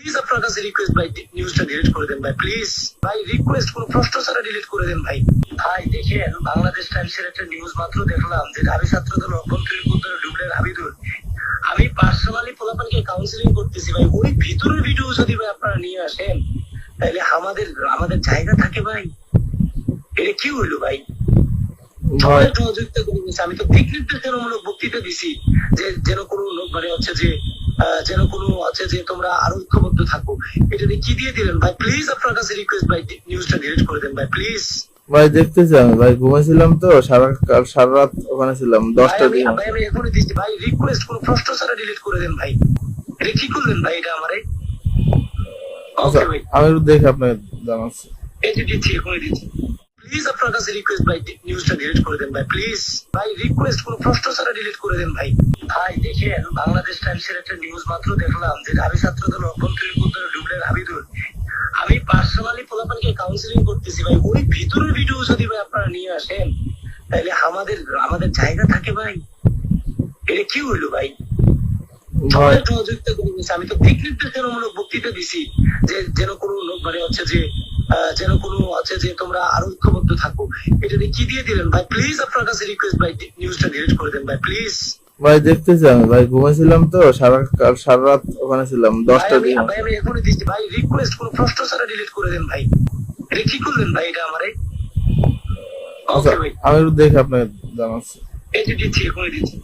Please আপনার কাছে request ভাই নিউজটা ডিলিট করে দেন ভাই। প্লিজ ভাই রিকোয়েস্ট কোনো প্রশ্ন ছাড়া ডিলিট করে দেন ভাই। ভাই দেখেন বাংলাদেশ টাইমসের একটা নিউজ মাত্র দেখলাম যে ঢাবি ছাত্রদের অভ্যন্তরীণ উত্তরে ডুবলেন হাবিদুল আমি পার্সোনালি পোলাপানকে কাউন্সিলিং করতেছি ভাই। ওই ভিতরের ভিডিও যদি ভাই আপনারা নিয়ে আসেন তাহলে আমাদের আমাদের জায়গা থাকে ভাই। এটা কি হইল ভাই? ভাই। সবাই সহযোগিতা করে আমি তো দিক নির্দেশনামূলক বক্তৃতা দিছি যে যেন কোনো লোক মানে হচ্ছে যে যেন কোনো আছে যে তোমরা আরও ঐক্যবদ্ধ থাকো। এটা নিয়ে কি দিয়ে দিলেন? ভাই প্লিজ আপনার কাছে রিকোয়েস্ট ভাই নিউজটা ডিলিট করে দেন ভাই প্লিজ ভাই দেখতেছি আমি ভাই ঘুমাইছিলাম তো সারা কাল সারা রাত ওখানে ছিলাম দশটা দিন। ভাই আমি এখনই দিচ্ছি। ভাই রিকোয়েস্ট কোনো প্রশ্ন ছাড়া ডিলিট করে দেন ভাই। এটা কি করলেন ভাই এটা আমারে? আচ্ছা আমি দেখে আপনাকে জানাচ্ছি। এই যে দিচ্ছি এখনই দিচ্ছি। প্লিজ আপনার কাছে রিকোয়েস্ট ভাই নিউজটা ডিলিট করে দেন ভাই প্লিজ ভাই রিকোয়েস্ট কোনো প্রশ্ন ছাড়া ডিলিট করে দেন ভাই। ভাই দেখেন বাংলাদেশ টাইমসের একটা নিউজ মাত্র দেখলাম যে ঢাবি অভ্যন্তরীণ ডুবলেন হাবিদুল। আমি পার্সোনালি পোলাপানকে কাউন্সিলিং করতেছি ভাই ওই ভিতরের ভিডিও যদি ভাই আপনারা নিয়ে আসেন তাহলে আমাদের আমাদের জায়গা থাকে ভাই। এটা কি হইল ভাই। আমি তো নির্দেশনামূলক বক্তৃতা দিছি যে যেন কোনো লোক মানে হচ্ছে যে যেন কোনো হচ্ছে যে তোমরা আরও ঐক্যবদ্ধ থাকো। এটা কি দিয়ে দিলেন? ভাই প্লিজ আপনার কাছে রিকোয়েস্ট ভাই নিউজটা ডিলিট করে দেন ভাই প্লিজ ভাই দেখতেছি আমি ভাই ঘুমাইছিলাম তো সারা কাল সারা রাত ওখানে ছিলাম দশটা দিন। ভাই আমি এখনই দিচ্ছি। ভাই রিকোয়েস্ট কোনো প্রশ্ন ছাড়া ডিলিট করে দেন ভাই। এটা কি করলেন ভাই এটা আমারে? আচ্ছা আমি দেখে আপনাকে জানাচ্ছি। এই যে দিচ্ছি এখনই দিচ্ছি।